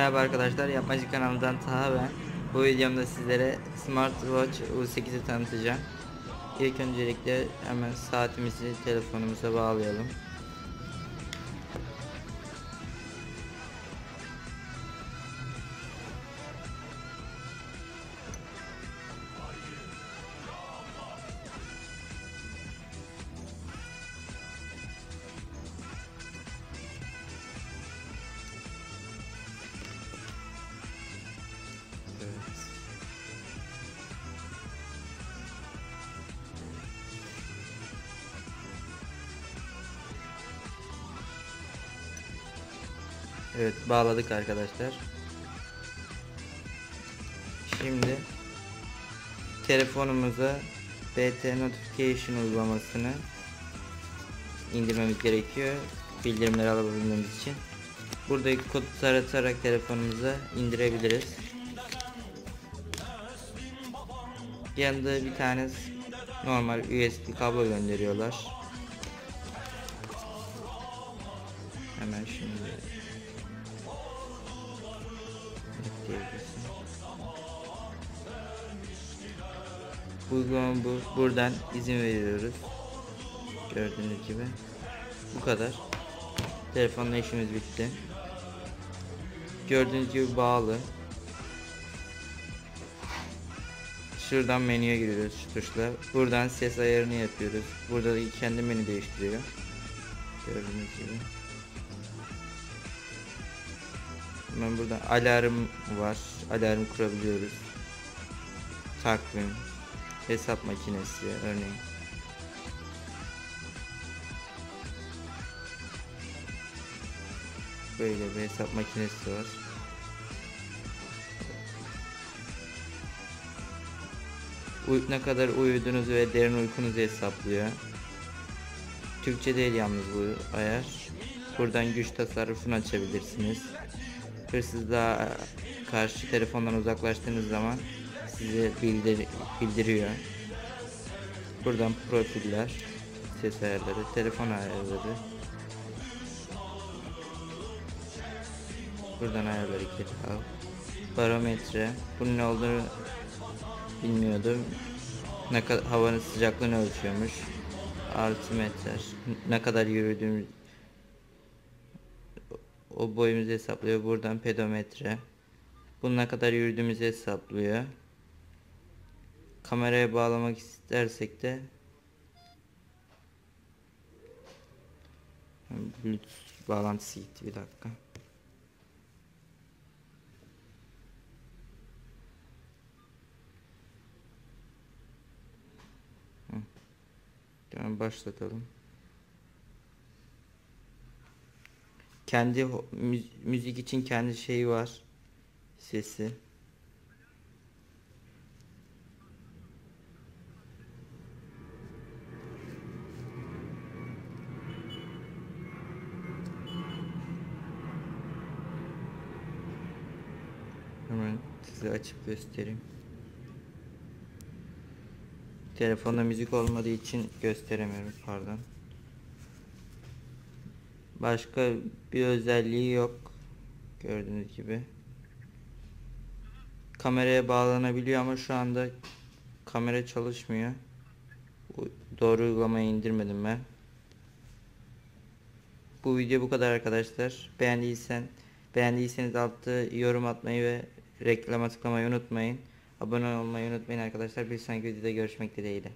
Merhaba arkadaşlar, Yapmacı kanalından Taha ben. Bu videomda sizlere Smartwatch U8'i tanıtacağım. İlk öncelikle hemen saatimizi telefonumuza bağlayalım. Evet bağladık arkadaşlar. Şimdi telefonumuza BT Notification uygulamasını indirmemiz gerekiyor. Bildirimleri alabilmemiz için. Buradaki kodu taratarak telefonumuza indirebiliriz. Yanında bir tane normal USB kablo gönderiyorlar. Hemen şimdi ekleyebilirsin. Uygulama bu. Buradan izin veriyoruz. Gördüğünüz gibi. Bu kadar. Telefonla işimiz bitti. Gördüğünüz gibi bağlı. Şuradan menüye giriyoruz şu tuşla. Buradan ses ayarını yapıyoruz. Burada da kendi menü değiştiriyor. Gördüğünüz gibi. Hemen burada alarm var. Alarm kurabiliyoruz. Takvim. Hesap makinesi örneğin. Böyle bir hesap makinesi var. Ne kadar uyuduğunuzu ve derin uykunuzu hesaplıyor. Türkçe değil yalnız bu ayar. Buradan güç tasarrufunu açabilirsiniz. Hırsızlığa karşı telefondan uzaklaştığınız zaman size bildir bildiriyor. Buradan profiller, ses ayarları, telefon ayarları. Buradan ayarları geri al. Barometre. Bunun ne olduğunu bilmiyordum. Ne kadar havanın sıcaklığını ölçüyormuş. Altimetre. Ne kadar yürüdüğümüz o boyumuzu hesaplıyor. Buradan pedometre. Bunun ne kadar yürüdüğümüzü hesaplıyor. Kameraya bağlamak istersek de Bluetooth bağlantısı gitti bir dakika. Tamam başlatalım. Kendi müzik için kendi şeyi var. Sesi. Hemen size açıp göstereyim. Telefonda müzik olmadığı için gösteremiyorum pardon. Başka bir özelliği yok. Gördüğünüz gibi. Kameraya bağlanabiliyor ama şu anda kamera çalışmıyor. Doğru uygulamayı indirmedim ben. Bu video bu kadar arkadaşlar. Beğendiysen beğendiyseniz altta yorum atmayı ve reklama tıklamayı unutmayın. Abone olmayı unutmayın arkadaşlar. Bir sonraki videoda görüşmek dileğiyle.